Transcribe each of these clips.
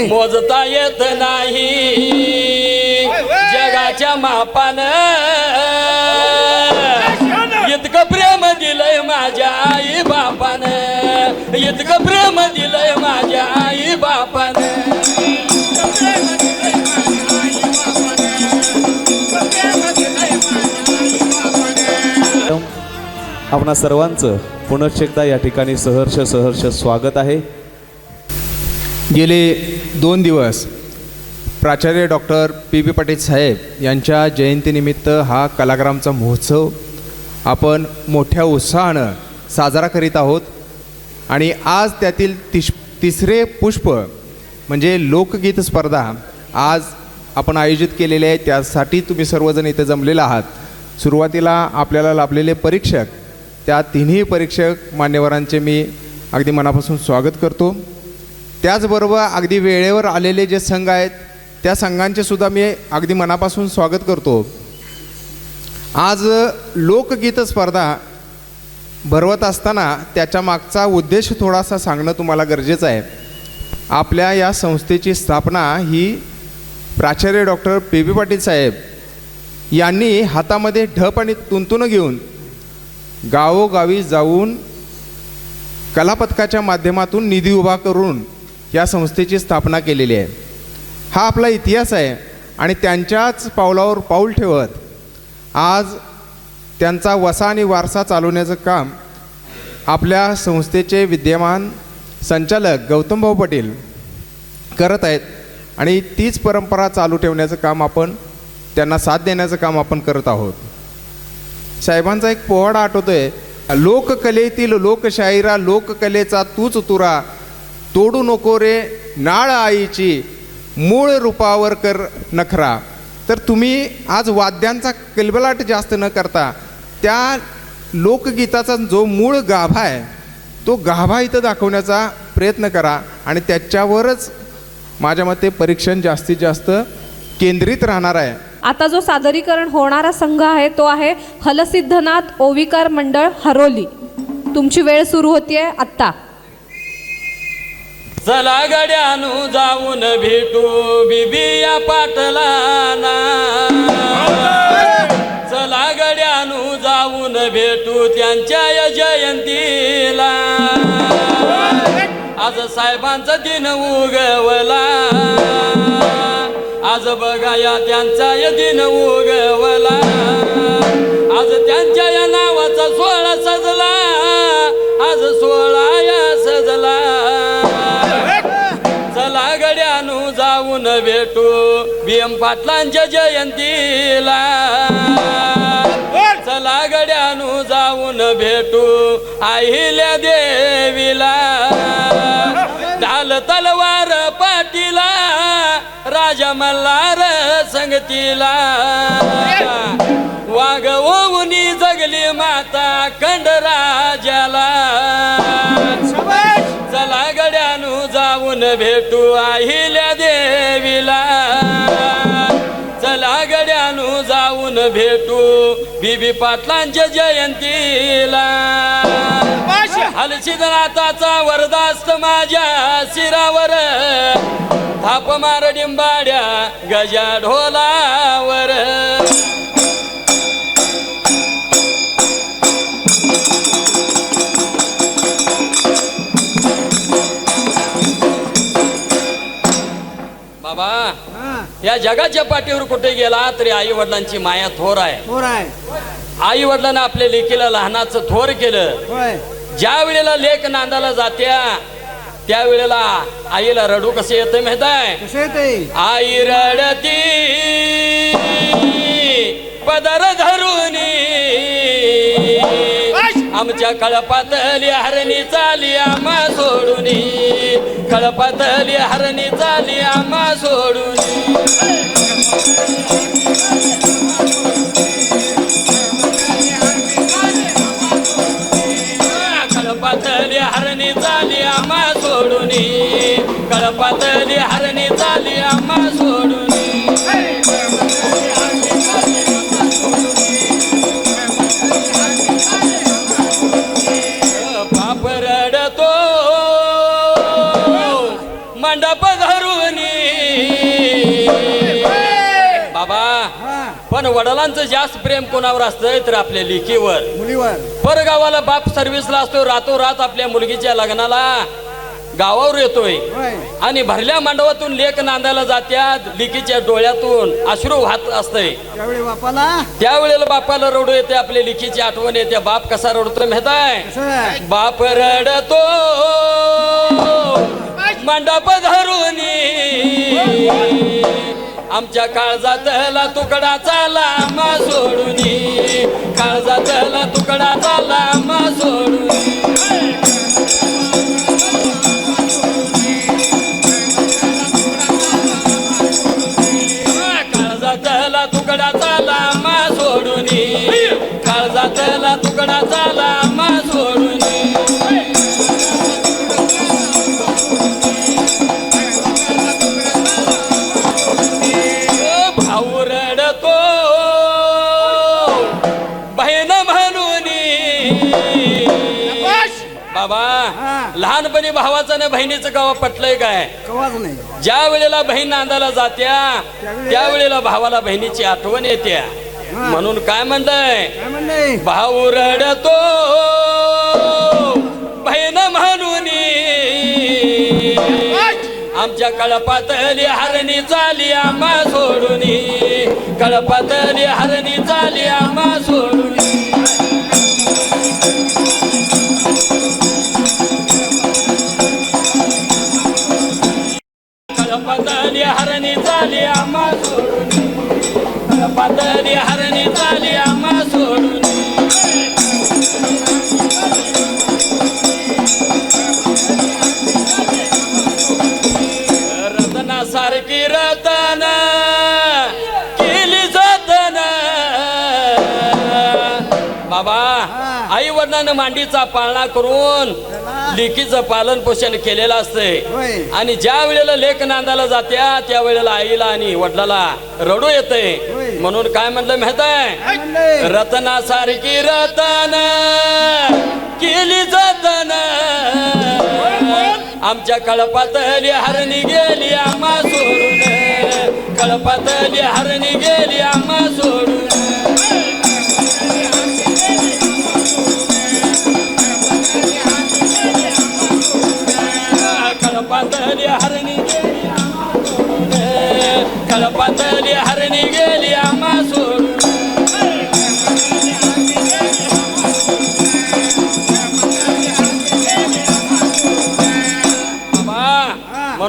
नाही. मोजता येत नाही. जगाच्या मापान. इतकं प्रेम दिलंय माझ्या आई बापान. इतकं प्रेम दिलंय माझ्या आई बापान. आपणा सर्वांचं पुनश्च एकदा या ठिकाणी सहर्ष सहर्ष स्वागत आहे. गेले दोन दिवस प्राचार्य doctor P B Patil Saheb यांच्या जयंतीनिमित्त हा कलाग्रामचा महोत्सव आपण मोठ्या उत्साहानं साजरा करीत आहोत. आणि आज त्यातील तिश तिसरे पुष्प म्हणजे लोकगीत स्पर्धा आज आपण आयोजित केलेले आहे. त्यासाठी तुम्ही सर्वजण इथे जमलेला आहात. सुरुवातीला आपल्याला लाभलेले परीक्षक त्या तिन्ही परीक्षक मान्यवरांचे मी अगदी मनापासून स्वागत करतो. त्याचबरोबर अगदी वेळेवर आलेले जे संघ आहेत त्या संघांचे सुद्धा मी अगदी मनापासून स्वागत करतो. आज लोकगीत स्पर्धा भरवत असताना त्याच्या मागचा उद्देश थोडासा सांगणं तुम्हाला गरजेचं आहे. आपल्या या संस्थेची स्थापना ही प्राचार्य doctor P B Patil Saheb यांनी हातामध्ये ढप आणि तुंतुनं घेऊन गावोगावी जाऊन कलापथकाच्या माध्यमातून निधी उभा करून या संस्थेची स्थापना केलेली आहे. हा आपला इतिहास आहे आणि त्यांच्याच पावलावर पाऊल ठेवत आज त्यांचा वसा आणि वारसा चालवण्याचं काम आपल्या संस्थेचे विद्यमान संचालक गौतमभाऊ पाटील करत आहेत आणि तीच परंपरा चालू ठेवण्याचं काम आपण त्यांना साथ देण्याचं काम आपण करत आहोत. साहेबांचा एक पोवाडा आठवतो आहे लोककलेतील लोकशाहीरा लोककलेचा तूच तुरा तोडू नको रे नाळ आईची मूळ रूपावर कर नखरा. तर तुम्ही आज वाद्यांचा कलबलाट जास्त न करता त्या लोकगीताचा जो मूळ गाभा आहे तो गाभा इथं दाखवण्याचा प्रयत्न करा आणि त्याच्यावरच माझ्या मते परीक्षण जास्तीत जास्त केंद्रित राहणार आहे. आता जो सादरीकरण होणारा संघ आहे तो आहे हलसिद्धनाथ ओविकार मंडळ हरोली. तुमची वेळ सुरू होतीये आत्ता. चला गड्यानु जाऊन भेटू बिबिया पाटलाना. चला गड्यानु जाऊन भेटू त्यांच्या या जयंतीला. आज साहेबांचा दिन उगवला. आज बघा या त्यांचा या दिन उगवला. आज त्यांच्या या जाऊन भेटू. भीम पाटलांच्या जयंतीला. चला गड्यानु जाऊन भेटू. आहिल्या देवीला. ढाल तलवार पाटीला. राजा मल्हार संगतीला. वाघ ओवनी जगली माता खंडराजाला चला गड्यानु जाऊन भेटू. आहिल्या बीबी पाटलांच्या जयंतीला हलसिद्धनाथाचा वरदास्त माझ्या शिरावर. थाप मार डिंबाड्या गजा ढोलावर या जगाच्या पाठीवर कुठे गेला तरी आई वडिलांची माया थोर आहे. आई वडिलांना आपल्या लेकीला लहानाचं थोर केलं. होय. ज्या वेळेला लेख नांदाला जात्या त्यावेळेला आईला रडू कसे येतं माहीत आहे? कसं येते आई रडती पदर धरुनी आमच्या कळपातली हरणी चाली आम्हा सोडूनी कळपातली हरणी चाली आम्हा सोडून. कळपातली हरणी चाली आम्हा सोडून. कळपातली हरणी चाली आम्हा सोडून. मंडप धरून बाबा पण वडिलांचं जास्त प्रेम कोणावर असतंय तर आपल्या लेकीवर. मुलीवर. परगावाला बाप सर्व्हिसला असतो रातोरात आपल्या मुलगीच्या लग्नाला गावावर येतोय. आणि भरल्या मांडवातून लेख नांदायला जात्यात लिकीच्या डोळ्यातून अश्रू वाहत असतंय. त्यावेळेला बापाला रडू येते आपल्या लिखीची आठवण येते. बाप कसा रडतो माहिताय कसं बाप रडतो. मंडप धरून आमच्या काळजातला तुकडा चाला मा सोडून काळजातला तुकडा चाला लहानपणी भावाचं ना बहिणीचं गावा पटलंय काय? कवाच नाही. ज्या वेळेला बहीण नांदाला जात्या त्यावेळेला भावाला बहिणीची आठवण येत्या. म्हणून काय म्हणलंय म्हणले भाऊ रडतो बहीण म्हणून. आमच्या कळपातली हरणी चाली आम्हा सोडून. कळपातली हरणी चाली आम्हा सोडून. वडिलांना मांडीचा पाळणा करून लेकीचं पालन पोषण केलेलं असतंय. आणि ज्या वेळेला लेख नांदाला जात्या त्या वेळेला आईला आणि वडिलाला रडू येते. म्हणून काय म्हणलं माहीत आहे? काय म्हणले रतनासारखी रतन केली जतन. आमच्या कळपातली हरणी गेली आम्हा सोडून. कळपातली हरणी गेली आम्हा सोडून.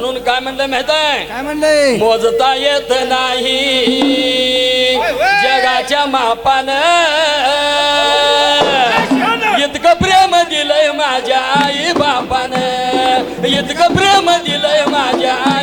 म्हणून काय म्हणलं माहीत आहे? काय म्हणले मोजता येत नाही. जगाच्या मापान. इतकं प्रेम दिलंय माझ्या आई बापान. इतकं प्रेम दिलंय माझ्या आई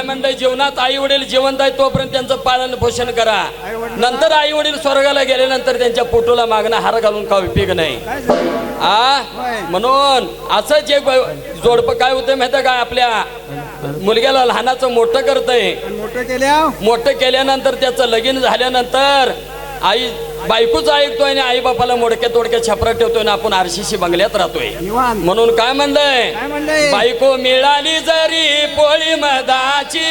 काय म्हणलंय जीवनात आई वडील जिवंत आहे तोपर्यंत त्यांचं पालन पोषण करा. नंतर आई वडील स्वर्गाला गेल्यानंतर त्यांच्या पोटूला मागणं हार घालून का उपयोग नाही? आ. म्हणून असंच एक जोडपं काय होतं माहिती काय आपल्या मुलग्याला लहानाचं मोठं करतंय. आणि मोठं केल्या मोठं केल्यानंतर त्याचं लगीन झाल्यानंतर आई बायकोच ऐकतोय आणि आई बापाला मोडक्या तोडक्या छपरा ठेवतोय आणि आपण आरशीशी बंगल्यात राहतोय. म्हणून काय म्हणलंय बायको मिळाली जरी पोळी मदाची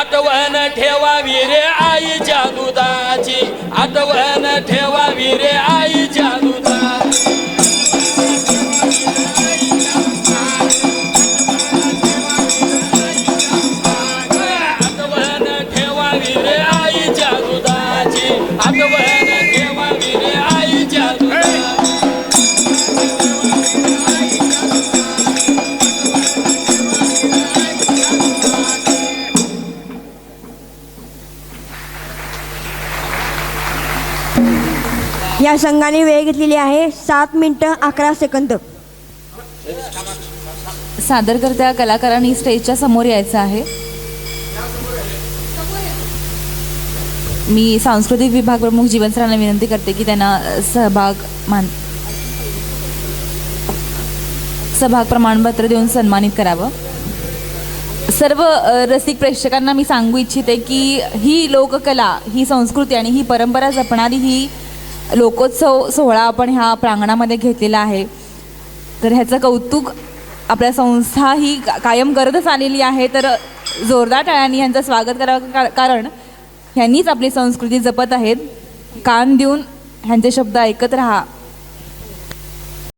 आठवण ठेवावी रे आईच्या दुधाची आठवण ठेवावी रे आईच्या या संघाने वेळ घेतलेली आहे. सात मिनटं अकरा सेकंद. सादरकर्त्या कलाकारांनी स्टेजच्या समोर यायचं आहे. मी सांस्कृतिक विभाग प्रमुख जीवन सरांना विनंती करते की त्यांना सहभाग मान सहभाग प्रमाणपत्र देऊन सन्मानित करावं. सर्व रसिक प्रेक्षकांना मी सांगू इच्छिते की ही लोककला ही संस्कृती आणि ही परंपरा जपणारी ही लोकोत्सव सोहळा आपण ह्या प्रांगणामध्ये घेतलेला आहे. तर ह्याचं कौतुक आपल्या संस्था ही का- कायम करतच आलेली आहे. तर जोरदार टाळ्यांनी यांचं स्वागत करावं का- कारण ह्यांनीच आपली संस्कृती जपत आहेत. कान देऊन ह्यांचे शब्द ऐकत राहा.